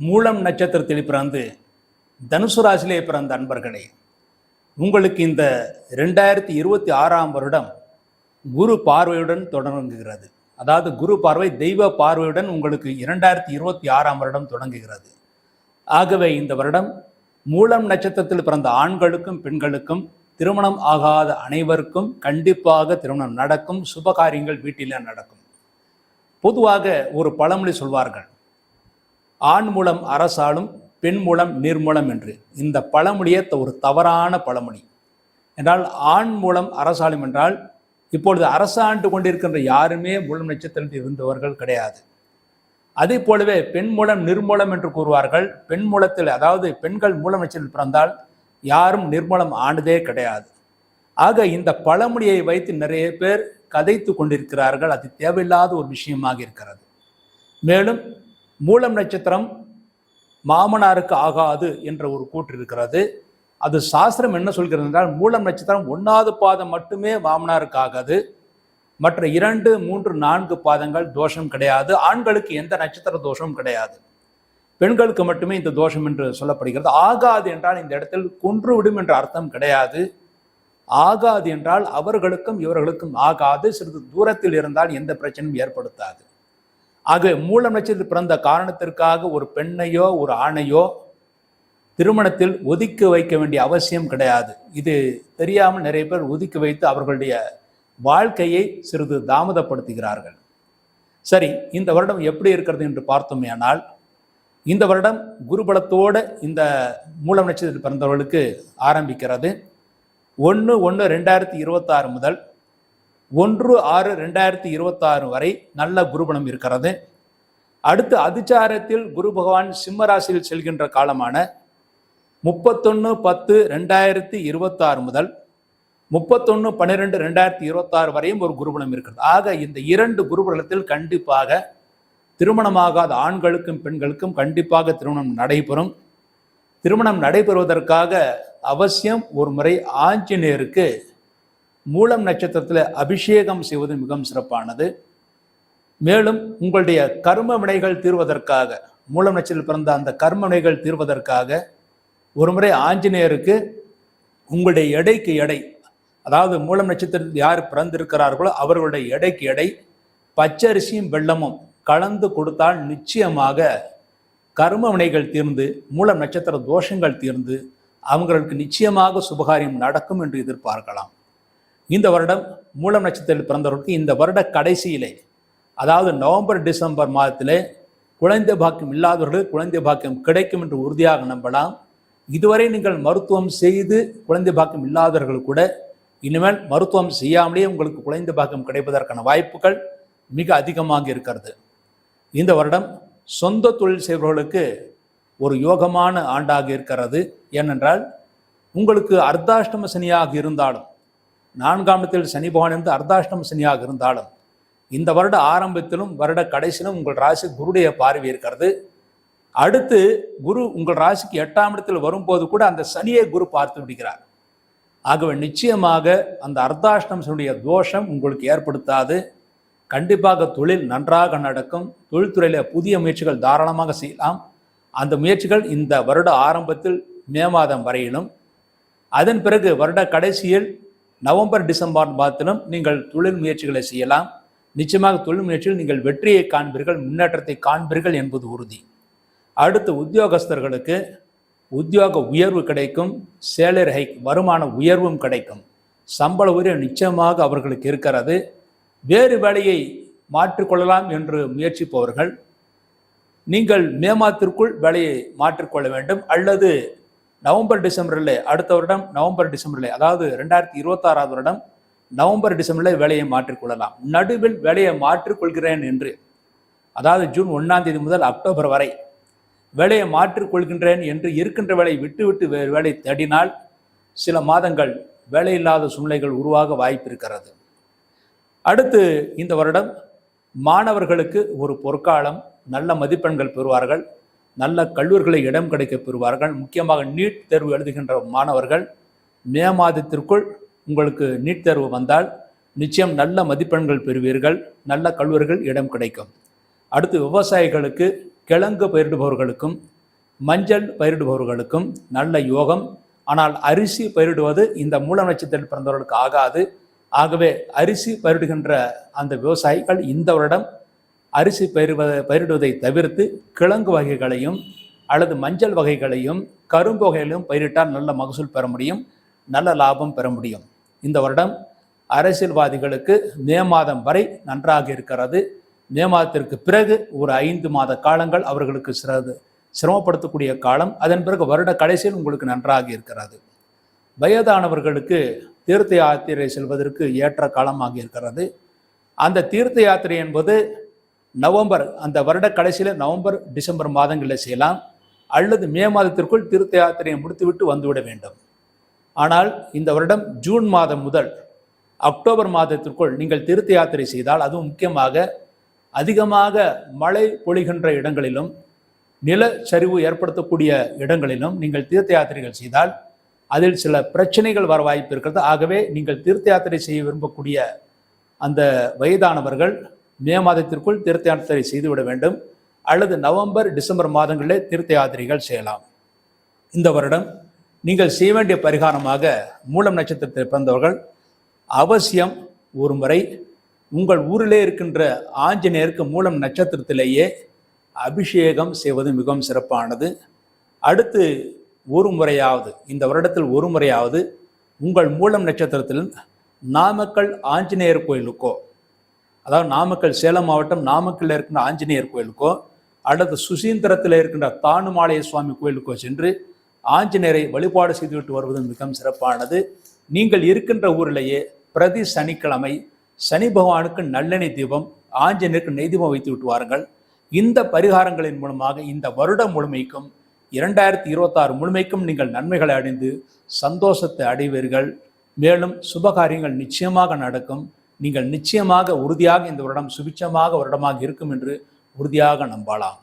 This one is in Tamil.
மூலம் நட்சத்திரத்தில் பிறந்து தனுசு ராசியிலே பிறந்த அன்பர்களே உங்களுக்கு இந்த ரெண்டாயிரத்தி இருபத்தி ஆறாம் வருடம் குரு பார்வையுடன் தொடங்குகிறது. அதாவது குரு பார்வை தெய்வ பார்வையுடன் உங்களுக்கு இரண்டாயிரத்தி இருபத்தி ஆறாம் வருடம் தொடங்குகிறது. ஆகவே இந்த வருடம் மூலம் நட்சத்திரத்தில் பிறந்த ஆண்களுக்கும் பெண்களுக்கும் திருமணம் ஆகாத அனைவருக்கும் கண்டிப்பாக திருமணம் நடக்கும். சுப காரியங்கள் நடக்கும். பொதுவாக ஒரு பழமொழி சொல்வார்கள் ஆண் மூலம் அரசாலும் பெண் மூலம் நீர்மூலம் என்று. இந்த பழமொழியே த- ஒரு தவறான பழமொழி. என்றால் ஆண் மூலம் அரசாலும் என்றால் இப்பொழுது அரசாண்டு கொண்டிருக்கின்ற யாருமே மூலம் நட்சத்திரத்தில் இருந்தவர்கள் கிடையாது. அதே போலவே பெண் மூலம் நிர்மூலம் என்று கூறுவார்கள். பெண் மூலத்தில் அதாவது பெண்கள் மூலம் நட்சத்திரத்தில் பிறந்தால் யாரும் நிர்மூலம் ஆனதே கிடையாது. ஆக இந்த பழமொழியை வைத்து நிறைய பேர் கதைத்து கொண்டிருக்கிறார்கள். அது தேவையில்லாத ஒரு விஷயமாக இருக்கிறது. மேலும் மூலம் நட்சத்திரம் மாமனாருக்கு ஆகாது என்ற ஒரு கூற்று இருக்கிறது. அது சாஸ்திரம் என்ன சொல்கிறது என்றால் மூலம் நட்சத்திரம் ஒன்றாவது பாதம் மட்டுமே மாமனாருக்கு ஆகாது. மற்ற இரண்டு மூன்று நான்கு பாதங்கள் தோஷம் கிடையாது. ஆண்களுக்கு எந்த நட்சத்திர தோஷமும் கிடையாது. பெண்களுக்கு மட்டுமே இந்த தோஷம் என்று சொல்லப்படுகிறது. ஆகாது என்றால் இந்த இடத்தில் கொன்றுவிடும் என்ற அர்த்தம் கிடையாது. ஆகாது என்றால் அவர்களுக்கும் இவர்களுக்கும் ஆகாது. சிறிது தூரத்தில் இருந்தால் எந்த பிரச்சனையும் ஏற்படுத்தாது. ஆக மூலம் நட்சத்திரத்தில் பிறந்த காரணத்திற்காக ஒரு பெண்ணையோ ஒரு ஆணையோ திருமணத்தில் ஒதுக்கி வைக்க வேண்டிய அவசியம் கிடையாது. இது தெரியாமல் நிறைய பேர் ஒதுக்கி வைத்து அவர்களுடைய வாழ்க்கையை சிறிது தாமதப்படுத்துகிறார்கள். சரி இந்த வருடம் எப்படி இருக்கிறது என்று பார்த்தோமேனால் இந்த வருடம் குருபலத்தோடு இந்த மூலம் நட்சத்திரத்தில் பிறந்தவர்களுக்கு ஆரம்பிக்கிறது. ஒன்று ஒன்று ரெண்டாயிரத்தி இருபத்தாறு முதல் ஒன்று ஆறு ரெண்டாயிரத்தி இருபத்தாறு வரை நல்ல குருபலம் இருக்கிறது. அடுத்து அதிச்சாரத்தில் குரு பகவான் சிம்மராசியில் செல்கின்ற காலமான முப்பத்தொன்று பத்து ரெண்டாயிரத்தி இருபத்தாறு முதல் முப்பத்தொன்று பன்னிரெண்டு ரெண்டாயிரத்தி இருபத்தாறு வரையும் ஒரு குருபலம் இருக்கிறது. ஆக இந்த இரண்டு குருபலத்தில் கண்டிப்பாக திருமணமாகாத ஆண்களுக்கும் பெண்களுக்கும் கண்டிப்பாக திருமணம் நடைபெறும். திருமணம் நடைபெறுவதற்காக அவசியம் ஒரு முறை ஆஞ்சநேயருக்கு மூலம் நட்சத்திரத்தில் அபிஷேகம் செய்வது மிகவும் சிறப்பானது. மேலும் உங்களுடைய கர்ம வினைகள் தீர்வதற்காக மூலம் நட்சத்திரத்தில் பிறந்த அந்த கர்ம வினைகள் தீர்வதற்காக ஒரு முறை ஆஞ்சநேயருக்கு உங்களுடைய எடைக்கு எடை அதாவது மூலம் நட்சத்திரத்தில் யார் பிறந்திருக்கிறார்களோ அவர்களுடைய எடைக்கு எடை பச்சரிசியும் வெள்ளமும் கலந்து கொடுத்தால் நிச்சயமாக கர்ம வினைகள் தீர்ந்து மூலம் நட்சத்திர தோஷங்கள் தீர்ந்து அவங்களுக்கு நிச்சயமாக சுபகாரியம் நடக்கும் என்று எதிர்பார்க்கலாம். இந்த வருடம் மூலம் நட்சத்திரத்தில் பிறந்தவர்களுக்கு இந்த வருட கடைசியிலே அதாவது நவம்பர் டிசம்பர் மாதத்திலே குழந்தை பாக்கியம் இல்லாதவர்களுக்கு குழந்தை பாக்கியம் கிடைக்கும் என்று உறுதியாக நம்பலாம். இதுவரை நீங்கள் மருத்துவம் செய்து குழந்தை பாக்கியம் இல்லாதவர்கள் கூட இனிமேல் மருத்துவம் செய்யாமலே உங்களுக்கு குழந்தை பாக்கியம் கிடைப்பதற்கான வாய்ப்புகள் மிக அதிகமாக இருக்கிறது. இந்த வருடம் சொந்த தொழில் செய்பவர்களுக்கு ஒரு யோகமான ஆண்டாக இருக்கிறது. ஏனென்றால் உங்களுக்கு அர்த்தாஷ்டம சனியாக இருந்தாலும் நான்காம் இடத்தில் சனி பகவான் இருந்து அர்த்தாஷ்டம் சனியாக இருந்தாலும் இந்த வருட ஆரம்பத்திலும் வருட கடைசியிலும் உங்கள் ராசி குருடைய பார்வை இருக்கிறது. அடுத்து குரு உங்கள் ராசிக்கு எட்டாம் இடத்தில் வரும்போது கூட அந்த சனியை குரு பார்த்து விடுகிறார். ஆகவே நிச்சயமாக அந்த அர்த்தாஷ்டம்சனுடைய தோஷம் உங்களுக்கு ஏற்படுத்தாது. கண்டிப்பாக தொழில் நன்றாக நடக்கும். தொழில்துறையில் புதிய முயற்சிகள் தாராளமாக செய்யலாம். அந்த முயற்சிகள் இந்த வருட ஆரம்பத்தில் மே மாதம் வரையிலும். அதன் பிறகு வருட கடைசியில் நவம்பர் டிசம்பர் மாதத்திலும் நீங்கள் தொழில் முயற்சிகளை செய்யலாம். நிச்சயமாக தொழில் முயற்சியில் நீங்கள் வெற்றியை காண்பீர்கள் முன்னேற்றத்தை காண்பீர்கள் என்பது உறுதி. அடுத்து உத்தியோகஸ்தர்களுக்கு உத்தியோக உயர்வு கிடைக்கும் சேலர் ஹைக் வருமான உயர்வும் கிடைக்கும். சம்பள உயர்வு நிச்சயமாக அவர்களுக்கு இருக்கிறது. வேறு வேலையை மாற்றிக்கொள்ளலாம் என்று முயற்சிப்பவர்கள் நீங்கள் மே மாதத்திற்குள் வேலையை மாற்றிக்கொள்ள வேண்டும் அல்லது நவம்பர் டிசம்பரில் அடுத்த வருடம் நவம்பர் டிசம்பரில் அதாவது ரெண்டாயிரத்தி இருபத்தாறாவது வருடம் நவம்பர் டிசம்பரில் வேலையை மாற்றிக்கொள்ளலாம் நடுவில் வேலையை மாற்றிக்கொள்கிறேன் என்று. அதாவது ஜூன் ஒன்றாம் தேதி முதல் அக்டோபர் வரை வேலையை மாற்றிக்கொள்கின்றேன் என்று இருக்கின்ற வேலையை விட்டுவிட்டு வேறு வேலை தேடினால் சில மாதங்கள் வேலையில்லாத சூழ்நிலைகள் உருவாக வாய்ப்பு இருக்கிறது. அடுத்து இந்த வருடம் மாணவர்களுக்கு ஒரு பொற்காலம் நல்ல மதிப்பெண்கள் பெறுவார்கள். நல்ல கல்லூரிகளை இடம் கிடைக்க பெறுவார்கள். முக்கியமாக நீட் தேர்வு எழுதுகின்ற மாணவர்கள் மே மாதத்திற்குள் உங்களுக்கு நீட் தேர்வு வந்தால் நிச்சயம் நல்ல மதிப்பெண்கள் பெறுவீர்கள். நல்ல கல்லூரிகள் இடம் கிடைக்கும். அடுத்து விவசாயிகளுக்கு கிழங்கு பயிரிடுபவர்களுக்கும் மஞ்சள் பயிரிடுபவர்களுக்கும் நல்ல யோகம். ஆனால் அரிசி பயிரிடுவது இந்த மூல நட்சத்திரத்தில் பிறந்தவர்களுக்கு ஆகாது. ஆகவே அரிசி பயிரிடுகின்ற அந்த விவசாயிகள் இந்த வருடம் அரிசி பயிரிடுவதை பயிரிடுவதை தவிர்த்து கிழங்கு வகைகளையும் அல்லது மஞ்சள் வகைகளையும் கரும்பு வகைகளையும் பயிரிட்டால் நல்ல மகசூல் பெற முடியும் நல்ல லாபம் பெற முடியும். இந்த வருடம் அரசியல்வாதிகளுக்கு மே மாதம் வரை நன்றாக இருக்கிறது. மே மாதத்திற்கு பிறகு ஒரு ஐந்து மாத காலங்கள் அவர்களுக்கு சிறது சிரமப்படுத்தக்கூடிய காலம். அதன் பிறகு வருட கடைசியில் உங்களுக்கு நன்றாக இருக்கிறது. வயதானவர்களுக்கு தீர்த்த யாத்திரை செல்வதற்கு ஏற்ற காலமாக இருக்கிறது. அந்த தீர்த்த யாத்திரை என்பது நவம்பர் அந்த வருட கடைசியில் நவம்பர் டிசம்பர் மாதங்களில் செய்யலாம். அல்லது மே மாதத்திற்குள் தீர்த்த யாத்திரையை முடித்துவிட்டு வந்துவிட வேண்டும். ஆனால் இந்த வருடம் ஜூன் மாதம் முதல் அக்டோபர் மாதத்திற்குள் நீங்கள் தீர்த்த யாத்திரை செய்தால் அதுவும் முக்கியமாக அதிகமாக மழை பொழிகின்ற இடங்களிலும் நிலச்சரிவு ஏற்படுத்தக்கூடிய இடங்களிலும் நீங்கள் தீர்த்த யாத்திரைகள் செய்தால் அதில் சில பிரச்சனைகள் வர வாய்ப்பு இருக்கிறது. ஆகவே நீங்கள் தீர்த்த யாத்திரை செய்ய விரும்பக்கூடிய அந்த வயதானவர்கள் மே மாதத்திற்குள் தீர்த்த யாத்திரை செய்துவிட வேண்டும். அல்லது நவம்பர் டிசம்பர் மாதங்களிலே தீர்த்த யாத்திரைகள் செய்யலாம். இந்த வருடம் நீங்கள் செய்ய வேண்டிய பரிகாரமாக மூலம் நட்சத்திரத்தில் பிறந்தவர்கள் அவசியம் ஒரு முறை உங்கள் ஊரிலே இருக்கின்ற ஆஞ்சநேயருக்கு மூலம் நட்சத்திரத்திலேயே அபிஷேகம் செய்வது மிகவும் சிறப்பானது. அடுத்து ஒரு முறையாவது இந்த வருடத்தில் ஒரு முறையாவது உங்கள் மூலம் நட்சத்திரத்தில் நாமக்கல் ஆஞ்சநேயர் கோயிலுக்கோ அதாவது நாமக்கல் சேலம் மாவட்டம் நாமக்கல்ல இருக்கின்ற ஆஞ்சநேயர் கோயிலுக்கோ அல்லது சுசீந்திரத்தில் இருக்கின்ற தானுமாலய சுவாமி கோயிலுக்கோ சென்று ஆஞ்சநேயரை வழிபாடு செய்துவிட்டு வருவது மிகவும் சிறப்பானது. நீங்கள் இருக்கின்ற ஊரிலேயே பிரதி சனிக்கிழமை சனி பகவானுக்கு நல்லெண்ணெய் தீபம் ஆஞ்சநேயருக்கு நெய் தீபம் வைத்து விட்டு வாருங்கள். இந்த பரிகாரங்களின் மூலமாக இந்த வருடம் முழுமைக்கும் இரண்டாயிரத்தி இருபத்தாறு முழுமைக்கும் நீங்கள் நன்மைகளை அடைந்து சந்தோஷத்தை அடைவீர்கள். மேலும் சுபகாரியங்கள் நிச்சயமாக நடக்கும். நீங்கள் நிச்சயமாக உறுதியாக இந்த வருடம் சுபிட்சமாக வருடமாக இருக்கும் என்று உறுதியாக நம்பலாம்